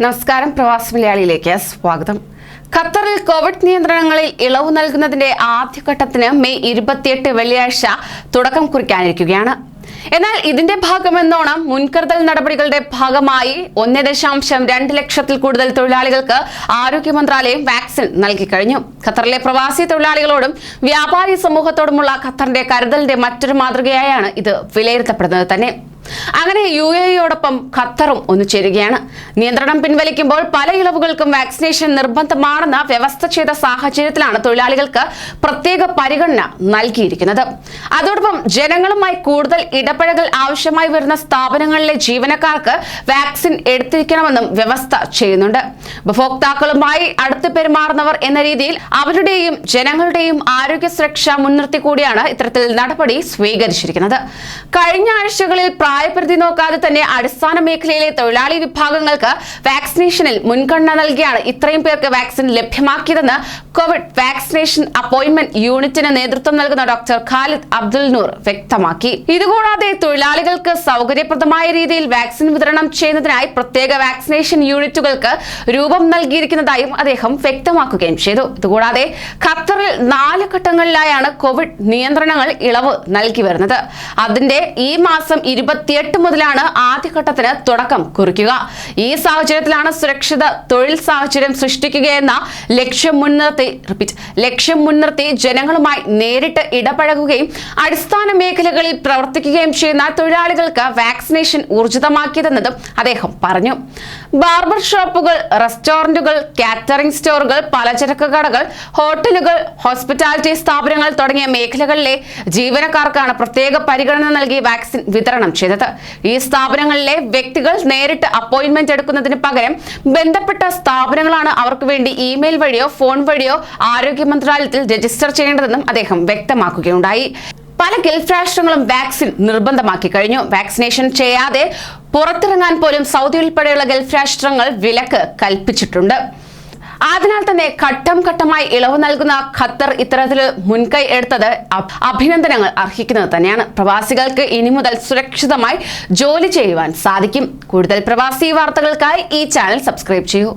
നമസ്കാരം പ്രവാസി മലയാളിയിലേക്ക് സ്വാഗതം. ഖത്തറിൽ കോവിഡ് നിയന്ത്രണങ്ങളിൽ ഇളവ് നൽകുന്നതിന്റെ ആദ്യഘട്ടത്തിന് മെയ് ഇരുപത്തിയെട്ട് വെള്ളിയാഴ്ച തുടക്കം കുറിക്കാനിരിക്കുകയാണ്. എന്നാൽ ഇതിന്റെ ഭാഗമെന്നോണം മുൻകരുതൽ നടപടികളുടെ ഭാഗമായി ഒന്ന് ദശാംശം രണ്ട് ലക്ഷത്തിൽ കൂടുതൽ തൊഴിലാളികൾക്ക് ആരോഗ്യ മന്ത്രാലയം വാക്സിൻ നൽകി കഴിഞ്ഞു. ഖത്തറിലെ പ്രവാസി തൊഴിലാളികളോടും വ്യാപാരി സമൂഹത്തോടുമുള്ള ഖത്തറിന്റെ കരുതലിന്റെ മറ്റൊരു മാതൃകയായാണ് ഇത് വിലയിരുത്തപ്പെടുന്നത് തന്നെ. അങ്ങനെ യു എയോടൊപ്പം ഖത്തറും ഒന്ന് ചേരുകയാണ്. നിയന്ത്രണം പിൻവലിക്കുമ്പോൾ പല ഇളവുകൾക്കും വാക്സിനേഷൻ നിർബന്ധമാണെന്ന വ്യവസ്ഥ ചെയ്ത സാഹചര്യത്തിലാണ് തൊഴിലാളികൾക്ക് പ്രത്യേക പരിഗണന നൽകിയിരിക്കുന്നത്. അതോടൊപ്പം ജനങ്ങളുമായി കൂടുതൽ ഇടപഴകൽ ആവശ്യമായി വരുന്ന സ്ഥാപനങ്ങളിലെ ജീവനക്കാർക്ക് വാക്സിൻ എടുത്തിരിക്കണമെന്നും വ്യവസ്ഥ ചെയ്യുന്നുണ്ട്. ഉപഭോക്താക്കളുമായി അടുത്ത് പെരുമാറുന്നവർ എന്ന രീതിയിൽ അവരുടെയും ജനങ്ങളുടെയും ആരോഗ്യ സുരക്ഷ മുൻനിർത്തി കൂടിയാണ് ഇത്തരത്തിൽ നടപടി സ്വീകരിച്ചിരിക്കുന്നത്. കഴിഞ്ഞ ആഴ്ചകളിൽ പ്രായപരിധി നോക്കാതെ തന്നെ അടിസ്ഥാന മേഖലയിലെ തൊഴിലാളി വിഭാഗങ്ങൾക്ക് വാക്സിനേഷനിൽ മുൻഗണന നൽകിയാണ് ഇത്രയും പേർക്ക് വാക്സിൻ ലഭ്യമാക്കിയതെന്ന് കോവിഡ് വാക്സിനേഷൻ അപ്പോയിന്റ്മെന്റ് യൂണിറ്റിന് നേതൃത്വം നൽകുന്ന ഡോക്ടർ ഖാലിദ് അബ്ദുൽ നൂർ വ്യക്തമാക്കി. ഇതുകൂടാതെ തൊഴിലാളികൾക്ക് സൗകര്യപ്രദമായ രീതിയിൽ വാക്സിൻ വിതരണം ചെയ്യുന്നതിനായി പ്രത്യേക വാക്സിനേഷൻ യൂണിറ്റുകൾക്ക് രൂപം നൽകിയിരിക്കുന്നതായും അദ്ദേഹം വ്യക്തമാക്കുകയും ചെയ്തു. ഇതുകൂടാതെ ഖത്തറിൽ നാല് ഘട്ടങ്ങളിലായാണ് കോവിഡ് നിയന്ത്രണങ്ങൾ ഇളവ് നൽകി വരുന്നത്. അതിന്റെ ഈ മാസം ഇരുപത്തിയെട്ട് മുതലാണ് ആദ്യഘട്ടത്തിന് തുടക്കം കുറിക്കുക. ഈ സാഹചര്യത്തിലാണ് സുരക്ഷിത തൊഴിൽ സാഹചര്യം സൃഷ്ടിക്കുകയെന്ന ലക്ഷ്യം മുൻനിർത്തി റിപ്പീറ്റ് ലക്ഷ്യം മുൻനിർത്തി ജനങ്ങളുമായി നേരിട്ട് ഇടപഴകുകയും അടിസ്ഥാന മേഖലകളിൽ പ്രവർത്തിക്കുകയും ചെയ്യുന്ന തൊഴിലാളികൾക്ക് വാക്സിനേഷൻ ഊർജിതമാക്കിയതെന്നതും അദ്ദേഹം പറഞ്ഞു. ബാർബർ ഷോപ്പുകൾ റെസ്റ്റോറന്റുകൾ കാറ്ററിംഗ് സ്റ്റോറുകൾ പലചരക്ക് കടകൾ ഹോട്ടലുകൾ ഹോസ്പിറ്റാലിറ്റി സ്ഥാപനങ്ങൾ തുടങ്ങിയ മേഖലകളിലെ ജീവനക്കാർക്കാണ് പ്രത്യേക പരിഗണന നൽകി വാക്സിൻ വിതരണം ചെയ്തത്. ഈ സ്ഥാപനങ്ങളിലെ വ്യക്തികൾ നേരിട്ട് അപ്പോയിന്റ്മെന്റ് എടുക്കുന്നതിന് പകരം ബന്ധപ്പെട്ട സ്ഥാപനങ്ങളാണ് അവർക്ക് വേണ്ടി ഇമെയിൽ വഴിയോ ഫോൺ വഴിയോ ആരോഗ്യ മന്ത്രാലയത്തിൽ രജിസ്റ്റർ ചെയ്യേണ്ടതെന്നും അദ്ദേഹം വ്യക്തമാക്കുകയുണ്ടായി. പല ഗൾഫ് രാഷ്ട്രങ്ങളും വാക്സിൻ നിർബന്ധമാക്കി കഴിഞ്ഞു. വാക്സിനേഷൻ ചെയ്യാതെ പുറത്തിറങ്ങാൻ പോലും സൗദി ഉൾപ്പെടെയുള്ള ഗൾഫ് രാഷ്ട്രങ്ങൾ വിലക്ക് കൽപ്പിച്ചിട്ടുണ്ട്. അതിനാൽ തന്നെ ഘട്ടം ഘട്ടമായി ഇളവ് നൽകുന്ന ഖത്തർ ഇത്തരത്തിൽ മുൻകൈ എടുത്തത് അഭിനന്ദനങ്ങൾ അർഹിക്കുന്നത് തന്നെയാണ്. പ്രവാസികൾക്ക് ഇനി മുതൽ സുരക്ഷിതമായി ജോലി ചെയ്യുവാൻ സാധിക്കും. കൂടുതൽ പ്രവാസി വാർത്തകൾക്കായി ഈ ചാനൽ സബ്സ്ക്രൈബ് ചെയ്യൂ.